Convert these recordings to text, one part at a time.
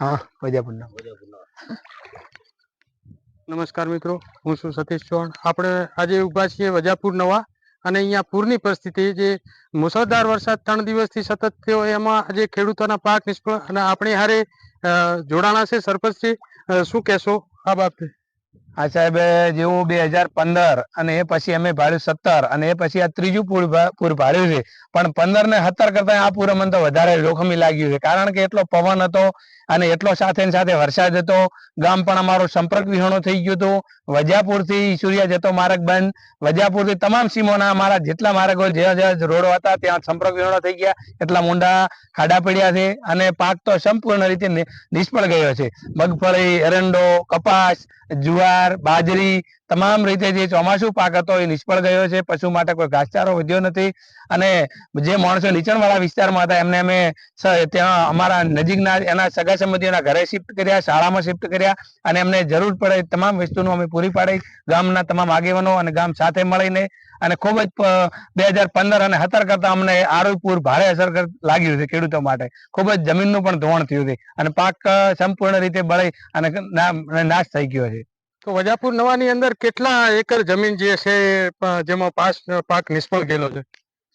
હા નમસ્કાર મિત્રો, હું છું સતીશ ચૌહાણ. આપણે આજે ઊભા છીએ વજાપુર નવા અને અહીંયા પૂરની પરિસ્થિતિ જે મુસળધાર વરસાદ ત્રણ દિવસથી સતત થયો, એમાં આજે ખેડૂતોના પાક નિષ્ફળ અને આપણી હારે જોડાણા છે. સરપંચ છે શું કહેશો આ બાબતે? આ સાહેબ જેવું બે હજાર પંદર અને એ પછી અમે ભાડ્યું સત્તર અને એ પછી આ ત્રીજું પૂર પૂર ભાડ્યું છે. પણ પંદર ને સત્તર કરતા આ પૂર અમને તો વધારે જોખમી લાગ્યું છે. કારણ કે એટલો પવન હતો અને એટલો સાથે સાથે વરસાદ હતો. ગામ પણ અમારો સંપર્ક વિહોણો થઈ ગયો હતો. વજાપુરથી ઈસુરિયા જતો માર્ગ બંધ. વજાપુરથી તમામ સીમોના અમારા જેટલા માર્ગો જે રોડો હતા ત્યાં સંપર્ક વિહોણો થઈ ગયા. એટલા મુંડા ખાડા પડ્યા છે અને પાક તો સંપૂર્ણ રીતે નિષ્ફળ ગયો છે. મગફળી, એરંડો, કપાસ, જુવાર બાજરી, તમામ રીતે જે ચોમાસું પાક હતો એ નિષ્ફળ ગયો છે. પશુ માટે કોઈ ઘાસચારો વધ્યો નથી. અને જે માણસો નીચાણવાળા વિસ્તારમાં હતા, એમને અમે ત્યાં અમારા નજીકના, એના સગા સંબંધીઓના ઘરે શિફ્ટ કર્યા, શાળામાં શિફ્ટ કર્યા અને એમને જરૂર પડે તમામ વસ્તુનું અમે પૂરી પાડી. ગામના તમામ આગેવાનો અને ગામ સાથે મળીને અને ખૂબ જ બે હજાર પંદર અને સત્તર કરતા અમને આરોપુર ભારે અસર લાગ્યું છે ખેડૂતો માટે. ખૂબ જ જમીનનું પણ ધોવાણ થયું છે અને પાક સંપૂર્ણ રીતે બળી અને નાશ થઈ ગયો છે. તો વજાપુર નવાની અંદર કેટલા એકર જમીન જે છે જેમાં પાસ પાક નિષ્ફળ ગયેલો છે?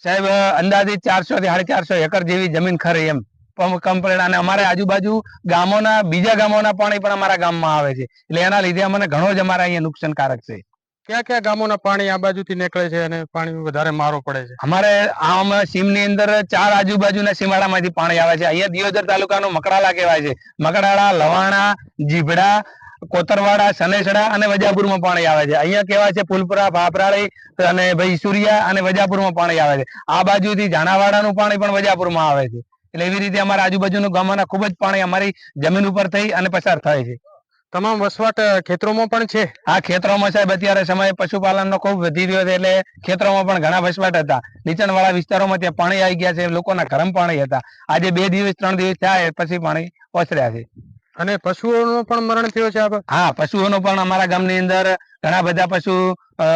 સાહેબ અંદાજિત ચારસો થી સાડી ચારસો એકર જેવી જમીન ખરી એમ. કમ્પ્લેટ અને અમારે આજુબાજુ ગામોના બીજા ગામોના પાણી પણ અમારા ગામમાં આવે છે. એટલે એના લીધે અમને ઘણો જ અમારા અહીંયા નુકસાનકારક છે. કયા કયા ગામોના પાણી આ બાજુથી નીકળે છે અને પાણી વધારે મારો પડે છે? અમારે આમ સીમની અંદર ચાર આજુબાજુના સીમાડામાંથી પાણી આવે છે. અહીંયા દિયોદર તાલુકાનો મકડાલા કહેવાય છે. મકડાળા લવાણા જીભડા કોતરવાડા સનેસડા અને વજાપુરમાં પાણી આવે છે. અહીંયા કેવા છે? ફૂલપુરા ભાપરાળી અને ભાઈ સુરિયા અને વજાપુરમાં પાણી આવે છે. આ બાજુથી જાણાવાડાનું પાણી પણ વજાપુરમાં આવે છે. એટલે એવી રીતે અમારા આજુબાજુનું ગામના ખૂબ જ પાણી અમારી જમીન ઉપર થઈ અને પસાર થાય છે. તમામ વસવાટ ખેતરોમાં પણ છે? આ ખેતરોમાં સાહેબ અત્યારે સમય પશુપાલનનો ખૂબ વધી રહ્યો છે એટલે ખેતરોમાં પણ ઘણા વસવાટ હતા. નીચાણવાળા વિસ્તારોમાં ત્યાં પાણી આવી ગયા છે. લોકોના ઘરમાં પાણી હતા. આજે બે દિવસ ત્રણ દિવસ થયા પછી પાણી ઓસર્યા છે. અને પશુઓનો પણ મરણ થયો છે હા, પશુઓનો પણ અમારા ગામની અંદર ઘણા બધા પશુ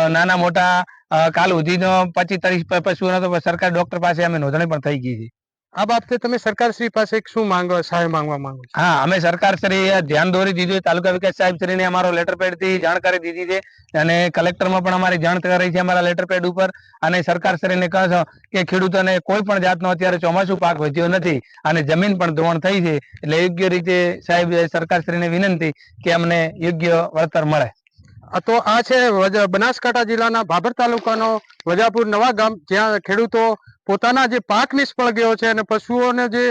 નાના મોટા કાલ સુધીનો પચીસ, ત્રીસ પશુઓનો તો સરકાર ડોક્ટર પાસે અમે નોંધણી પણ થઈ ગઈ છે. આ બાબતે તમે સરકાર શ્રી પાસે શું માંગવા સહાય માંગવા માંગો હા અમે સરકારશ્રી ધ્યાન દોરી દીધું તાલુકા વિકાસ સાહેબશ્રીને અમારો લેટર પેડથી જાણકારી દીધી છે અને કલેક્ટરમાં પણ અમારી જાણ કરી છે અમારા લેટર પેડ ઉપર અને સરકારશ્રીને કહો છો કે ખેડૂતોને કોઈ પણ જાતનો અત્યારે ચોમાસું પાક વધ્યો નથી અને જમીન પણ ધોવાણ થઈ છે એટલે યોગ્ય રીતે સાહેબ સરકાર શ્રીને વિનંતી કે અમને યોગ્ય વળતર મળે. તો આ છે બનાસકાંઠા જિલ્લાના ભાભર તાલુકાનો વજાપુર નવા ગામ જ્યાં ખેડૂતો પોતાના જે પાક નિષ્ફળ ગયો છે અને પશુઓને જે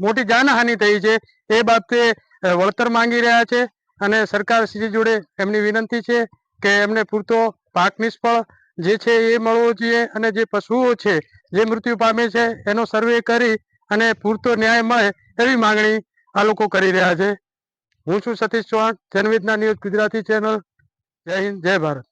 મોટી જાનહાનિ થઈ છે, એ બાબતે વળતર માંગી રહ્યા છે અને સરકાર શ્રી જોડે એમની વિનંતી છે કે એમને પૂરતો પાક નિષ્ફળ જે છે એ મળવો જોઈએ અને જે પશુઓ છે, જે મૃત્યુ પામે છે, એનો સર્વે કરી અને પૂરતો ન્યાય મળે એવી માંગણી આ લોકો કરી રહ્યા છે. હું છું સતીશ ચૌહાણ જનવેદના ન્યૂઝ ગુજરાતી ચેનલ. જય હિન્દ, જય ભારત.